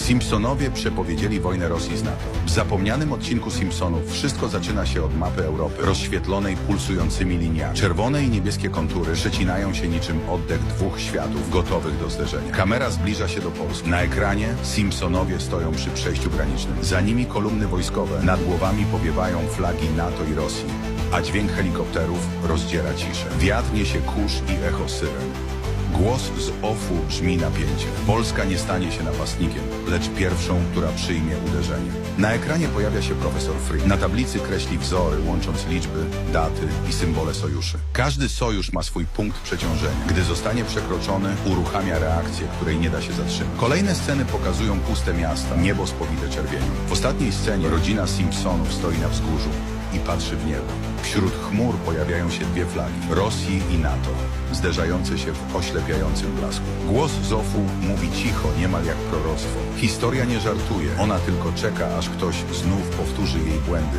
Simpsonowie przepowiedzieli wojnę Rosji z NATO. W zapomnianym odcinku Simpsonów wszystko zaczyna się od mapy Europy, rozświetlonej pulsującymi liniami. Czerwone i niebieskie kontury przecinają się niczym oddech dwóch światów gotowych do zderzenia. Kamera zbliża się do Polski. Na ekranie Simpsonowie stoją przy przejściu granicznym. Za nimi kolumny wojskowe. Nad głowami powiewają flagi NATO i Rosji, a dźwięk helikopterów rozdziera ciszę. Wiatr niesie kurz i echo syren. Głos z OFU brzmi napięcie. Polska nie stanie się napastnikiem, lecz pierwszą, która przyjmie uderzenie. Na ekranie pojawia się profesor Free. Na tablicy kreśli wzory, łącząc liczby, daty i symbole sojuszy. Każdy sojusz ma swój punkt przeciążenia. Gdy zostanie przekroczony, uruchamia reakcję, której nie da się zatrzymać. Kolejne sceny pokazują puste miasta, niebo spowite czerwienią. W ostatniej scenie rodzina Simpsonów stoi na wzgórzu i patrzy w niebo. Wśród chmur pojawiają się dwie flagi Rosji i NATO, zderzające się w oślepiającym blasku. Głos Zofu mówi cicho, niemal jak proroctwo. Historia nie żartuje, ona tylko czeka, aż ktoś znów powtórzy jej błędy